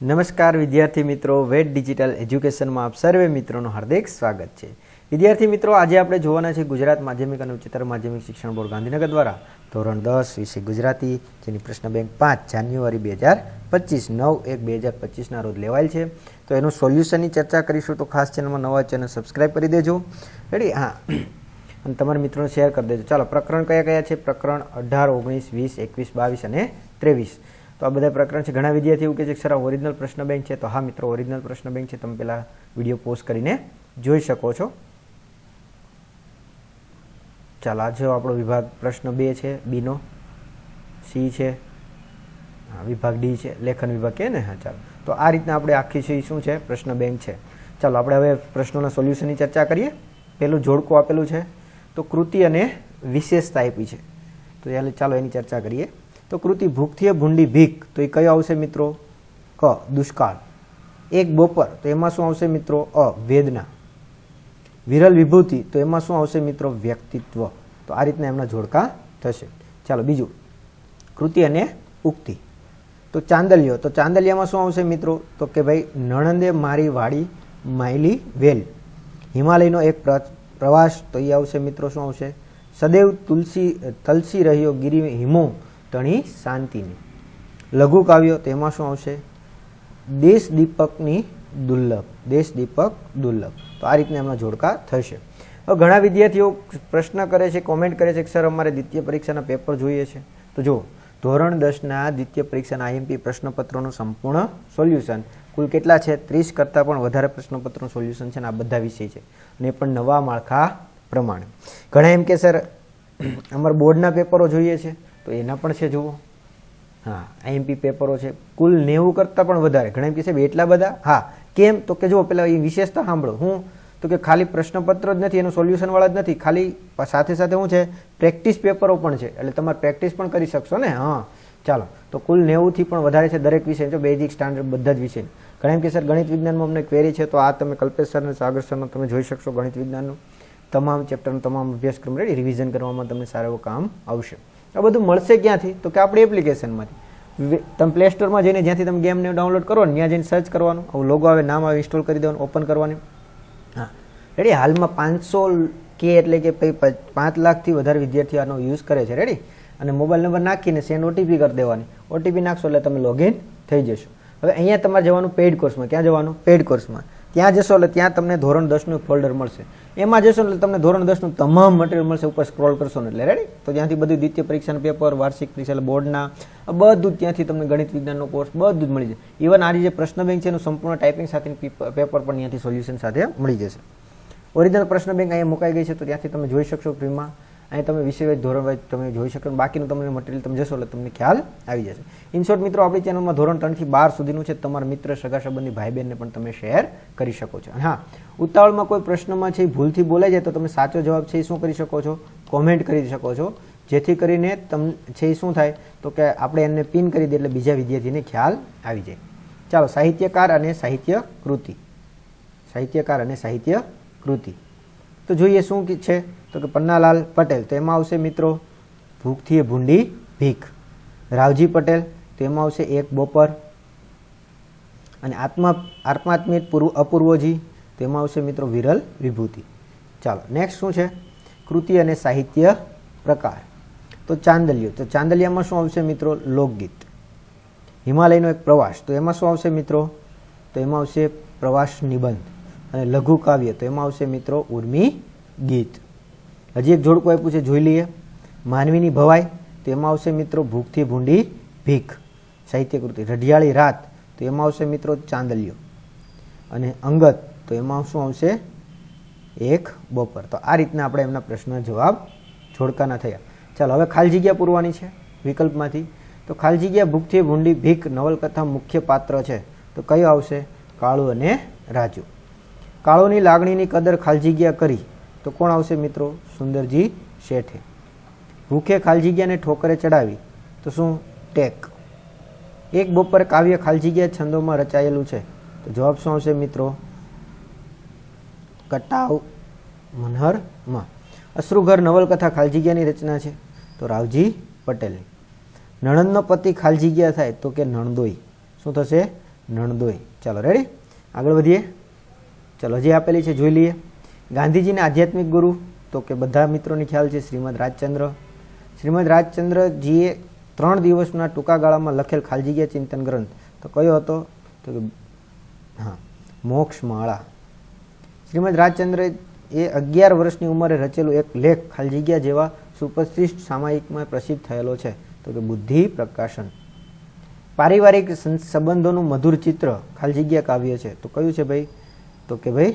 નમસ્કાર વિદ્યાર્થી મિત્રો વેટ ડિજિટલ એજ્યુકેશનમાં આપ સર્વે મિત્રોનું હાર્દિક સ્વાગત છે. વિદ્યાર્થી મિત્રો, આજે આપણે જોવાના છે ગુજરાત માધ્યમિક અને ઉચ્ચતર માધ્યમિક શિક્ષણ બોર્ડ ગાંધીનગર દ્વારા ધોરણ દસ વિશે ગુજરાતી, જેની પ્રશ્ન બેંક પાંચ જાન્યુઆરી બે હજાર પચીસ, નવ એક બે હજાર પચીસના રોજ લેવાયેલ છે. તો એનું સોલ્યુશનની ચર્ચા કરીશું તો ખાસ ચેનલમાં નવા ચેનલ સબસ્ક્રાઈબ કરી દેજો. રેડી હા. અને તમારા મિત્રોને શેર કરી દેજો. ચાલો, પ્રકરણ કયા કયા છે? પ્રકરણ અઢાર, ઓગણીસ, વીસ, એકવીસ, બાવીસ અને ત્રેવીસ. તો આ બધા પ્રકરણ છે. ઘણા વિદ્યાર્થી એવું કહે છે કે, સર, આ ઓરિજિનલ પ્રશ્ન બેંક છે. તો, હા, મિત્રો ઓરિજિનલ પ્રશ્ન બેંક છે. તમે પહેલાં વીડિયો પોસ્ટ કરીને જોઈ શકો છો. ચાલો, આ જો આપણો વિભાગ પ્રશ્ન બે છે બીનો સી છે. વિભાગ ડી છે. લેખન વિભાગ કહે ને? હા, ચાલો. તો આ રીતના આપણે આખી છે શું છે? પ્રશ્ન બેંક છે. ચાલો, આપણે હવે પ્રશ્નોના સોલ્યુશનની ચર્ચા કરીએ. પહેલું જોડકું આપેલું છે. તો કૃતિ અને વિશેષતા આપી છે. તો ચાલો એની ચર્ચા કરીએ. તો કૃતિ ભૂખથી ભૂંડી ભીખ. તો એ કયો આવશે મિત્રો? ક, દુષ્કાળ. એક બપોર, તો એમાં શું આવશે મિત્રો? અ, વેદના. વિરલ વિભૂતિ, તો એમાં શું આવશે મિત્રો? વ્યક્તિત્વ. તો આ રીતના એમના જોડકા થશે. ચાલો, બીજું. કૃતિ અને ઉક્તિ. તો ચાંદલિયો તો ચાંદલિયામાં શું આવશે મિત્રો? તો કે ભાઈ, નણંદે મારી વાડી માયલી વેલ. હિમાલયનો એક પ્રવાસ, તો એ આવશે મિત્રો શું આવશે? સદૈવ તુલસી, તલસી રહ્યો ગિરી હિમો. તણી શાંતિની. લઘુ કાવ્યો તેમાં શું આવશે? દેશ દીપકની દુર્લભ, દેશ દીપક દુર્લભ. તો આ રીતના એમના જોડકા થશે. હવે ઘણા વિદ્યાર્થીઓ પ્રશ્ન કરે છે કોમેન્ટ કરે છે કે, સર, અમારે દ્વિતીય પરીક્ષાના પેપર જોઈએ છે. તો જો ધોરણ દસના દ્વિતીય પરીક્ષાના આઈએમપી પ્રશ્નપત્રોનું સંપૂર્ણ સોલ્યુશન કુલ કેટલા છે? ત્રીસ કરતાં પણ વધારે પ્રશ્નપત્રનું સોલ્યુશન છે ને આ બધા વિષય છે. અને પણ નવા માળખા પ્રમાણે. ઘણા એમ કે, સર, અમારે બોર્ડના પેપરો જોઈએ છે. તો એના પણ છે, જુઓ. હા આઈએમપી પેપરો છે. કુલ નેવું કરતાં પણ વધારે. ઘણા એમ કે સાહેબ એટલા બધા? હા. કેમ? તો કે જુઓ, પેલા એ વિશેષતા સાંભળો. હું તો કે ખાલી પ્રશ્નપત્ર જ નથી, એનું સોલ્યુશનવાળા જ નથી. ખાલી સાથે સાથે શું છે પ્રેક્ટિસ પેપરો પણ છે. એટલે તમારે પ્રેક્ટિસ પણ કરી શકશો ને? હા. ચાલો. તો કુલ નેવુંથી પણ વધારે છે દરેક વિષય. જો બેઝિક સ્ટાન્ડર્ડ બધા જ વિષય. ઘણા એમ કે સર ગણિત વિજ્ઞાનમાં અમને ક્વેરી છે. તો આ તમે કલ્પેશ સર અને સાગર સરનો તમે જોઈ શકશો ગણિત વિજ્ઞાનનું. તમામ ચેપ્ટરનો તમામ અભ્યાસક્રમ રેડી રિવિઝન કરવામાં તમને સારું કામ આવશે. આ બધું મળશે ક્યાંથી? તો કે આપણી એપ્લિકેશનમાંથી. તમે પ્લે સ્ટોરમાં જઈને જ્યાંથી તમે ગેમને ડાઉનલોડ કરો ને ત્યાં જઈને સર્ચ કરવાનું. આવું લોગો આવે, નામ આવે ઇન્સ્ટોલ કરી દેવાનું ઓપન કરવાની. હા. રેડી હાલમાં પાંચસો કે એટલે કે પાંચ લાખથી વધારે વિદ્યાર્થીઓ આનો યુઝ કરે છે. રેડી અને મોબાઈલ નંબર નાખીને સેન્ડ ઓટીપી કરી દેવાની. ઓટીપી નાખશો એટલે તમે લોગિન થઈ જશો. હવે અહીંયા તમારે જવાનું પેઇડ કોર્સમાં ક્યાં જવાનું? પેઇડ કોર્સમાં ત્યાં જશો એટલે ત્યાં તમને ધોરણ દસનું ફોલ્ડર મળશે. એમાં જશો એટલે તમને ધોરણ દસનું તમામ મટીરિયલ મળશે, ઉપર સ્ક્રોલ કરશો ને એટલે રેડી તો ત્યાંથી બધું દ્વિતીય પરીક્ષાનું પેપર વાર્ષિક પરીક્ષા બોર્ડના બધું ત્યાંથી તમને ગણિત વિજ્ઞાનનો કોર્સ બધું જ મળી જાય. ઇવન આ જે પ્રશ્ન બેંક છે એનું સંપૂર્ણ ટાઈપિંગ સાથે પેપર પણ ત્યાંથી સોલ્યુશન સાથે મળી જશે. ઓરિજિનલ પ્રશ્ન બેંક અહીંયા મુકાઈ ગઈ છે, તો ત્યાંથી તમે જોઈ શકશો ફ્રીમાં અહીં તમે વિષય વાઇઝ ધોરણ વાઇઝ તમે જોઈ શકો, બાકીનું તમને મટીરિયલ તમે જશો એટલે તમને ખ્યાલ આવી જશે. ઇન શોર્ટ મિત્રો, આપણી ચેનલમાં ધોરણ ત્રણથી બાર સુધીનું છે. તમારા મિત્ર, સગા સંબંધી ભાઈ બહેનને પણ તમે શેર કરી શકો છો. હા, ઉતાવળમાં કોઈ પ્રશ્નમાં છે, ભૂલથી બોલાઈ જાય તો તમે સાચો જવાબ છે એ શું કરી શકો છો? કોમેન્ટ કરી શકો છો. જેથી કરીને તમ, છે એ શું થાય? તો કે આપણે એમને પિન કરી દઈએ એટલે બીજા વિદ્યાર્થીને ખ્યાલ આવી જાય. ચાલો, સાહિત્યકાર અને સાહિત્ય કૃતિ. સાહિત્યકાર અને સાહિત્ય કૃતિ. તો જોઈએ શું છે? તો કે પન્નાલાલ પટેલ, તો એમાં આવશે મિત્રો ભૂખથી ભૂંડી ભીખ. રાવજી પટેલ, તો એમાં આવશે એક બપોર. અને આત્મા, આત્માત્મિત પૂર્વ, અપૂર્વજી, તો એમાં આવશે મિત્રો વિરલ વિભૂતિ. ચાલો નેક્સ્ટ શું છે? કૃતિ અને સાહિત્ય પ્રકાર. તો ચાંદલિયો તો ચાંદલિયામાં શું આવશે મિત્રો? લોકગીત. હિમાલયનો એક પ્રવાસ, તો એમાં શું આવશે મિત્રો? તો એમાં આવશે પ્રવાસ નિબંધ અને લઘુ કાવ્ય, તો એમાં આવશે મિત્રો ઉર્મી ગીત. હજી એક જોડકું આપ્યું છે, જોઈ લઈએ. માનવીની ભવાઈ, તો એમાં આવશે મિત્રો ભૂખથી ભૂંડી ભીખ. સાહિત્યકૃતિ, રઢિયાળી રાત, તો એમાં આવશે મિત્રો ચાંદલિયો. અને અંગત, તો એમાં શું આવશે? એક બપોર. તો આ રીતના આપણે એમના પ્રશ્ન જવાબ જોડકાના થયા. ચાલો, હવે ખાલી જગ્યા પૂરવાની છે વિકલ્પમાંથી. તો ખાલી જગ્યા ભૂખથી ભૂંડી ભીખ નવલકથા મુખ્ય પાત્ર છે. તો કયો આવશે? કાળુ અને રાજુ. કાળુની લાગણીની કદર ખાલી જગ્યા કરી. તો કોણ આવશે મિત્રો? સુંદરજી શેઠે. ભૂખે ખાલજીગ્યાને ઠોકરે ચડાવી. તો શું? ટેક. એક બપોર કાવ્ય ખાલજીગ્યા જગ્યા છંદોમાં રચાયેલું છે. તો જવાબ શું આવશે મિત્રો? કટાવ મનહરમાં. અશ્રુઘર નવલકથા ખાલજીગ્યાની રચના છે. તો રાવજી પટેલની નણંદનો પતિ ખાલજીગ્યા જગ્યા થાય તો કે નણદોઈ. શું થશે? નણદોઈ. ચાલો રેડી આગળ વધીએ. ચાલો જે આપેલી છે, જોઈ લઈએ. ગાંધીજીના આધ્યાત્મિક ગુરુ, તો કે બધા મિત્રોને ખ્યાલ છે શ્રીમદ રાજચંદ્ર. શ્રીમદ રાજચંદ્રજીએ ત્રણ દિવસના ટૂંકા ગાળામાં લખેલ ખાલજીગ્યા ચિંતન ગ્રંથ. તો કયો હતો? તો કે, હા, મોક્ષમાળા. શ્રીમદ રાજચંદ્ર એ અગિયાર વર્ષની ઉંમરે રચેલું એક લેખ ખાલજીગ્યા જેવા સુપ્રતિષ્ઠ સામાયિકમાં પ્રસિદ્ધ થયેલો છે. તો કે બુદ્ધિ પ્રકાશન. પારિવારિક સંબંધોનું મધુર ચિત્ર ખાલજીગ્યા કાવ્ય છે. તો કયું છે ભાઈ? તો કે ભાઈ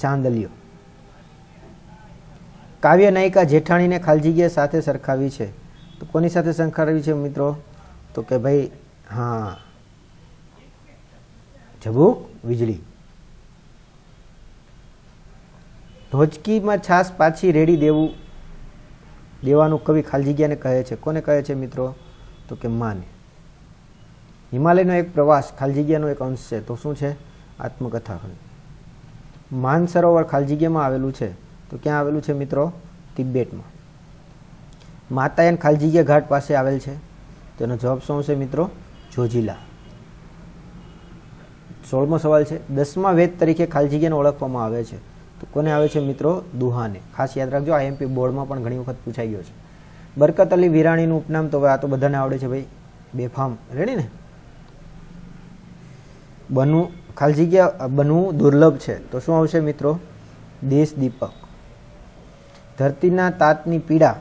ચાંદલિયો કાવ્ય નાયિકા જેઠાણીને ખાલજીગીયા જગ્યા સાથે સરખાવી છે. તો કોની સાથે સરખાવી છે મિત્રો? તો કે ભાઈ, હા. જબુક વીજળી. ઢોચકીમાં છાસ પાછી રેડી દેવું, દેવાનું કવિ ખાલજીગીયાને કહે છે. કોને કહે છે મિત્રો? તો કે માને. હિમાલયનો એક પ્રવાસ ખાલજીગીયાનો જગ્યાનો એક અંશ છે. તો શું છે? આત્મકથા માન સરોવર ખાલજીગીયામાં આવેલું છે. તો ક્યાં આવેલું છે મિત્રો? તિબેટમાં માતાયન ખાલી જગ્યા ઘાટ પાસે આવેલ છે. તેનો જવાબ શું છે મિત્રો? જોજીલા. સોળમો સવાલ છે. દસમા વેદ તરીકે ખાલજીગીયાને ઓળખવામાં આવે છે. તો કોને આવે છે મિત્રો? દુહાને. ખાસ યાદ રાખજો, આઈએમપી બોર્ડમાં પણ ઘણી વખત પૂછાઈ ગયો છે. બરકત અલી વિરાણીનું ઉપનામ તો આ તો બધાને આવડે છે ભાઈ. બેફામ. રેડી ને? બનવું ખાલી જગ્યા બનવું દુર્લભ છે. તો શું આવશે મિત્રો? દેશ દીપક. ધરતીના તાતની પીડા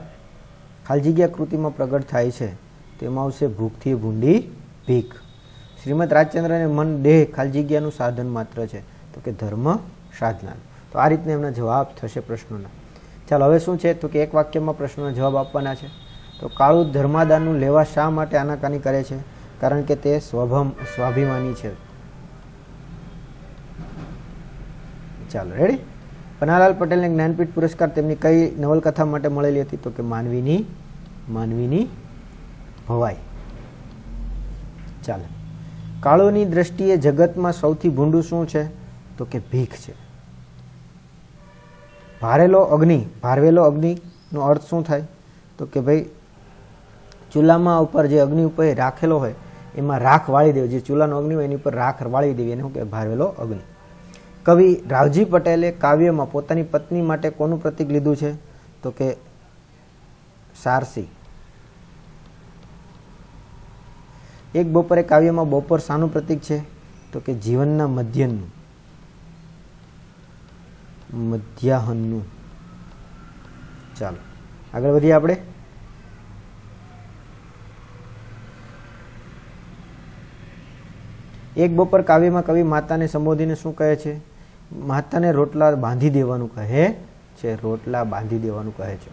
ખાલી જગ્યા કૃતિમાં પ્રગટ થાય છે. તેમાં આવશે ભૂખથી ભૂંડી ભીખ. શ્રીમદ રાજચંદ્રને મન દેહ ખાલી જગ્યાનું સાધન માત્ર છે. તો કે ધર્મ સાધના તો આ રીતના એમના જવાબ થશે પ્રશ્નોના. ચાલો, હવે શું છે? તો કે એક વાક્યમાં પ્રશ્નોના જવાબ આપવાના છે. તો કાળું ધર્માદાનનું લેવા શા માટે આનાકાની કરે છે? કારણ કે તે સ્વભમ, સ્વાભિમાની છે. ચાલો રેડી પન્નાલાલ પટેલને જ્ઞાનપીઠ પુરસ્કાર તેમની કઈ નવલકથા માટે મળેલી હતી? તો કે માનવીની માનવીની ભવાઈ. ચાલો. કાળોની દ્રષ્ટિએ જગતમાં સૌથી ભૂંડું શું છે? તો કે ભીખ છે. ભારેલો અગ્નિ, ભારવેલો અગ્નિનો અર્થ શું થાય? તો કે ભાઈ, ચૂલામાં ઉપર જે અગ્નિ ઉપર રાખેલો હોય, એમાં રાખ વાળી દેવી. જે ચૂલાનો અગ્નિ હોય એની ઉપર રાખ વાળી દેવી. એને કે ભારવેલો અગ્નિ. કવિ રાવજી પટેલે કાવ્યમાં પોતાની પત્ની માટે કોનું પ્રતીક લીધું છે? તો કે સારસી. એક બપોરે કાવ્યમાં બપોર શાનું પ્રતીક છે? તો કે જીવનના મધ્યનું મધ્યાહનનું. ચાલો, આગળ વધીએ આપણે. એક બપોર કાવ્યમાં કવિ માતાને સંબોધીને શું કહે છે? માતાને રોટલા બાંધી દેવાનું કહે છે, રોટલા બાંધી દેવાનું કહે છે.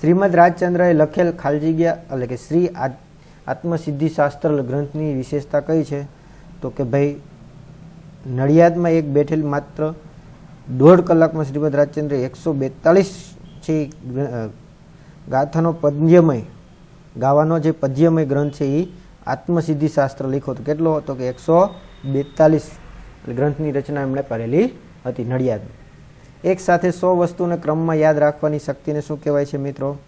શ્રીમદ રાજચંદ્રએ લખેલ ખાલજીગ્યા જગ્યા એટલે કે શ્રી આત્મસિદ્ધિ શાસ્ત્ર ગ્રંથની વિશેષતા કઈ છે? તો કે ભાઈ, નડિયાદમાં એક બેઠેલ માત્ર દોઢ કલાકમાં શ્રીમદ રાજચંદ્ર એકસો બેતાલીસ છે ગાથાનો પદ્યમય, ગાવાનો જે પદ્યમય ગ્રંથ છે એ આત્મસિદ્ધિ શાસ્ત્ર લીખો તો કેટલો હતો કે એકસો બેતાલીસ ગ્રંથની રચના એમણે કરેલી હતી નડિયાદ. એક સાથે સો વસ્તુને ક્રમમાં યાદ રાખવાની શક્તિને શું કહેવાય છે મિત્રો?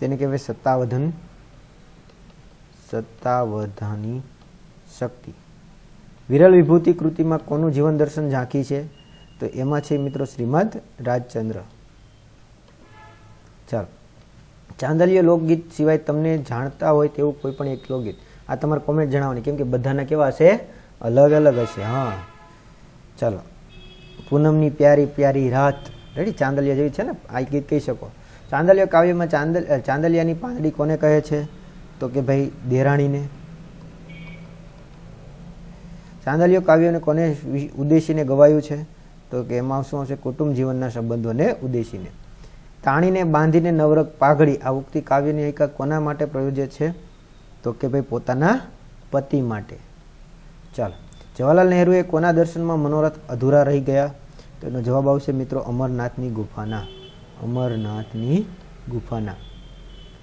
તેને કહેવાય સત્તાવધન. સત્તાવધાની શક્તિ. વિરલ વિભૂતિ કૃતિમાં કોનું જીવન દર્શન ઝાંખી છે? તો એમાં છે મિત્રો શ્રીમદ રાજચંદ્ર. ચાલો. ચાંદલીય લોકગીત સિવાય તમને જાણતા હોય તેવું કોઈ પણ એક લોકગીત. આ તમારે કોમેન્ટ જણાવવાની, કેમ કે બધાના કેવા હશે અલગ અલગ હશે, હા. ચાલો. પૂનમની પ્યારી પ્યારી રાત. રેડી ચાંદલિયા જેવી છે ને? આ ગીત કહી શકો. ચાંદલિયા કાવ્યમાં ચાંદલ ચાંદલિયાની પાંદડી કોને કહે છે? તો કે ભાઈ દેરાણીને. ચાંદલિયો કાવ્યને કોને ઉદ્દેશીને ગવાયું છે? તો કે એમાં શું હશે? કુટુંબ જીવનના સંબંધોને ઉદ્દેશીને તાણીને બાંધીને નવરક પાઘડી. આ ઉક્તિ કાવ્યની એકા કોના માટે પ્રયોજ્ય છે? તો કે ભાઈ પોતાના પતિ માટે. ચાલો, જવાહરલાલ નહેરુએ કોના દર્શનમાં મનોરથ અધૂરા રહી ગયા? તો એનો જવાબ આવશે મિત્રો અમરનાથની ગુફાના. અમરનાથની ગુફાના.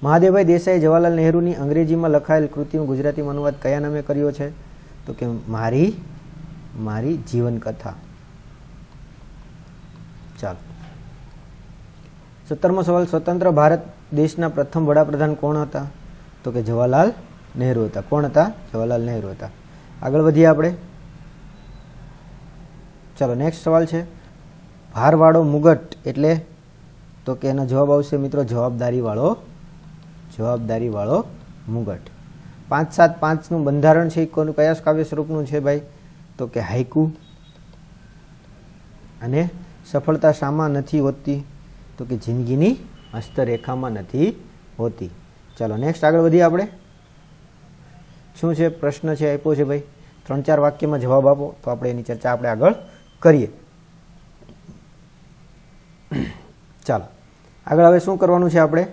મહાદેવભાઈ દેસાઈ જવાહરલાલ નહેરુની અંગ્રેજીમાં લખાયેલ કૃતિનો ગુજરાતીમાં અનુવાદ કયા નામે કર્યો છે? તો કે મારી મારી જીવનકથા. ચાલો. સત્તરમો સવાલ, સ્વતંત્ર ભારત દેશના પ્રથમ વડાપ્રધાન કોણ હતા? તો કે જવાહરલાલ નહેરુ હતા. કોણ હતા? જવાહરલાલ નહેરુ હતા. આગળ વધીએ આપણે. ચાલો નેક્સ્ટ સવાલ છે. ભારવાળો મુગટ એટલે? તો કે એનો જવાબ આવશે મિત્રો જવાબદારીવાળો જવાબદારીવાળો મુગટ. પાંચ સાત પાંચનું બંધારણ છે કોનું કયા કાવ્ય સ્વરૂપનું છે ભાઈ? તો કે હાઈકુ અને સફળતા શામાં નથી હોતી. તો કે જિંદગીની હસ્તરેખામાં નથી હોતી. ચાલો નેક્સ્ટ આગળ વધીએ આપણે. શું છે? પ્રશ્ન છે, આપ્યો છે ભાઈ. ત્રણ ચાર વાક્યમાં જવાબ આપો, તો આપણે એની ચર્ચા આપણે આગળ કરીએ. ચાલો. આગળ હવે શું કરવાનું છે આપણે?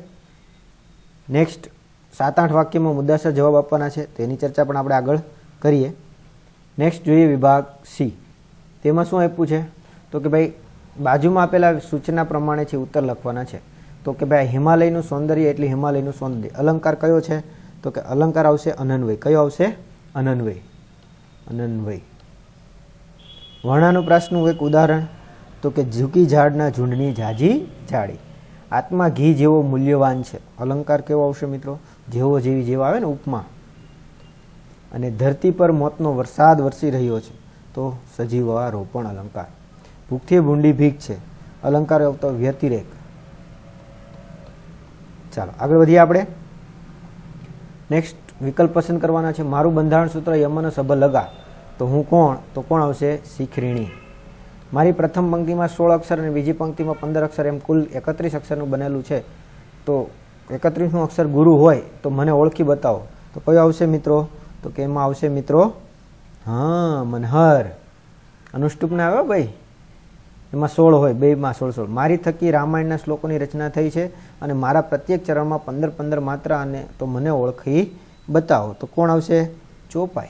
નેક્સ્ટ સાત આઠ વાક્યમાં મુદ્દાસર જવાબ આપવાના છે, તેની ચર્ચા પણ આપણે આગળ કરીએ. નેક્સ્ટ જોઈએ વિભાગ સી. તેમાં શું આપ્યું છે? તો કે ભાઈ, બાજુમાં આપેલા સૂચના પ્રમાણે છે, ઉત્તર લખવાના છે. તો કે ભાઈ, હિમાલયનું સૌંદર્ય એટલે હિમાલયનું સૌંદર્ય. અલંકાર કયો છે? તો કે અલંકાર આવશે અનન્વય. કયો આવશે? અનન્વય. અનન્વય. વર્ણાનુપ્રાસનું એક ઉદાહરણ તો કે ઝૂકી ઝાડના ઝૂંડની ઝાજી ઝાડી. આત્મા ઘી જેવો મૂલ્યવાન છે. અલંકાર કેવો આવશે મિત્રો? જેવો જેવી જેવા આવે ને ઉપમા. અને ધરતી પર મોતનો વરસાદ વરસી રહ્યો છે. તો સજીવ રોપણ અલંકાર. ભૂખથી ભૂંડી ભીખ છે. અલંકાર આવતો વ્યતિરેક. ચાલો આગળ વધીએ આપણે. નેક્સ્ટ વિકલ્પ પસંદ કરવાના છે, મારું બંધારણ સૂત્ર યમન સભ લગા. તો હું કોણ? તો કોણ આવશે? શીખરીણી મારી પ્રથમ પંક્તિમાં સોળ અક્ષર અને બીજી પંક્તિમાં પંદર અક્ષર એમ કુલ એકત્રીસ અક્ષરનું બનેલું છે. તો એકત્રીસનું અક્ષર ગુરુ હોય, તો મને ઓળખી બતાવો. તો કયો આવશે મિત્રો? તો કે એમાં આવશે મિત્રો, હા, મનહર. અનુષ્ટુપને આવ્યો ભાઈ? એમાં સોળ હોય, બેમાં સોળ સોળ. મારી થકી રામાયણના શ્લોકોની રચના થઈ છે અને મારા પ્રત્યેક ચરણમાં પંદર પંદર માત્ર અને તો મને ઓળખી બતાવો. તો કોણ આવશે? ચોપાઈ.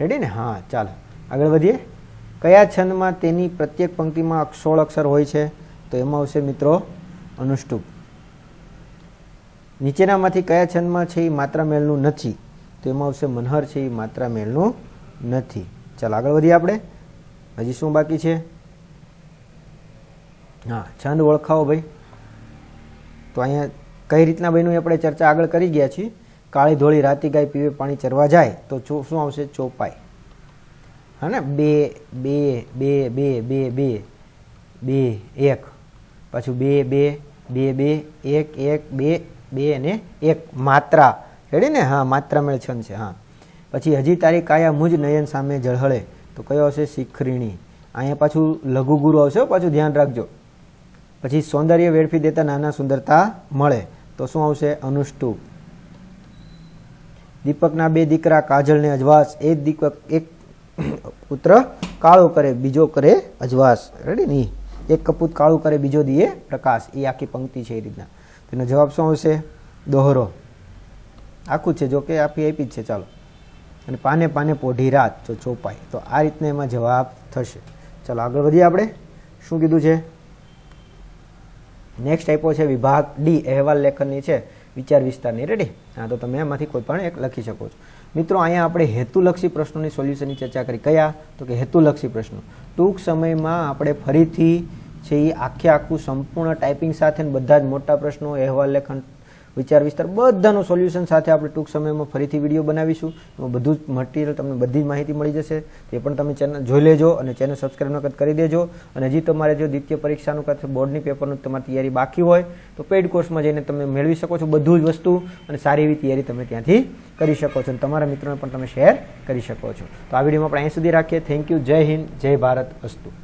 રેડી ને? હા, ચાલો. આગળ વધીએ. કયા છંદમાં તેની પ્રત્યેક પંક્તિમાં સોળ અક્ષર હોય છે? તો એમાં આવશે મિત્રો અનુષ્ટુપ. નીચેનામાંથી કયા છંદમાં છે એ માત્રા મેળનું નથી? તો એમાં આવશે મનહર છે એ માત્રા મેળનું નથી. ચાલો આગળ વધીએ આપણે. હજી શું બાકી છે? હા, છંદ ઓળખાવો ભાઈ. તો અહીંયા કઈ રીતના બન્યું આપણે ચર્ચા આગળ કરી ગયા છીએ. કાળી ધોળી રાતી ગાય પીવે, પાણી ચરવા જાય, તો શું આવશે? ચોપાઈ. હા ને? બે બે બે બે બે બે બે, એક. પાછું બે બે બે બે, એક એક, બે બે અને એક. માત્રા. રેડી ને? હા, માત્રા મેળ છંદ છે, હા. પછી હજી તારી કાયા મુજ નયન સામે ઝળહળે. તો કયો આવશે? શિખરીણી. અહીંયા પાછું લઘુગુરુ આવશે પાછું ધ્યાન રાખજો. પછી સૌંદર્ય વેડફી દેતા નાના સુંદરતા મળે. તો શું આવશે? અનુષ્ટુપ દીપકના બે દીકરા કાજલ ને અજવાસ. એક દીપક, એક પુત્ર કાળો કરે, બીજો કરે અજવાસ. રેડી નહીં એક કપૂત કાળું કરે, બીજો દીએ પ્રકાશ. એ આખી પંક્તિ છે એ રીતના. તેનો જવાબ શું આવશે? દોહરો. આખું છે જો કે આપી આપી જ છે, ચાલો. અને પાને પાને પોઢી રાત, જો ચોપાય તો આ રીતના એમાં જવાબ થશે. ચાલો, આગળ વધીએ આપણે. શું કીધું છે? નેક્સ્ટ આપ્યો છે, વિભાગ ડી અહેવાલ લેખનની છે, વિચાર વિસ્તારની. રેડી હા, તો તમે એમાંથી કોઈ પણ એક લખી શકો છો. મિત્રો, અહીંયા આપણે હેતુલક્ષી પ્રશ્નોની સોલ્યુશનની ચર્ચા કરી. કયા? તો કે હેતુલક્ષી પ્રશ્નો. ટૂંક સમયમાં આપણે ફરીથી છે એ આખે આખું સંપૂર્ણ ટાઈપિંગ સાથે બધા જ મોટા પ્રશ્નો, અહેવાલ લેખન વિચાર વિસ્તાર બધાનું સોલ્યુશન સાથે આપણે ટૂંક સમયમાં ફરીથી વીડિયો બનાવીશું. એમાં બધું જ મટીરિયલ તમને બધી જ માહિતી મળી જશે. તે પણ તમે ચેનલ જોઈ લેજો અને ચેનલ સબસ્ક્રાઈબ નકદ કરી દેજો. અને હજી તમારે જો દ્વિતીય પરીક્ષાનું કાં બોર્ડની પેપરનું તમારી તૈયારી બાકી હોય, તો પેઇડ કોર્સમાં જઈને તમે મેળવી શકો છો બધું જ વસ્તુ અને સારી એવી તૈયારી તમે ત્યાંથી કરી શકો છો. અને તમારા મિત્રોને પણ તમે શેર કરી શકો છો. તો આ વિડીયોમાં આપણે અહીં સુધી રાખીએ. થેન્ક યુ જય હિન્દ. જય ભારત. અસ્તુ.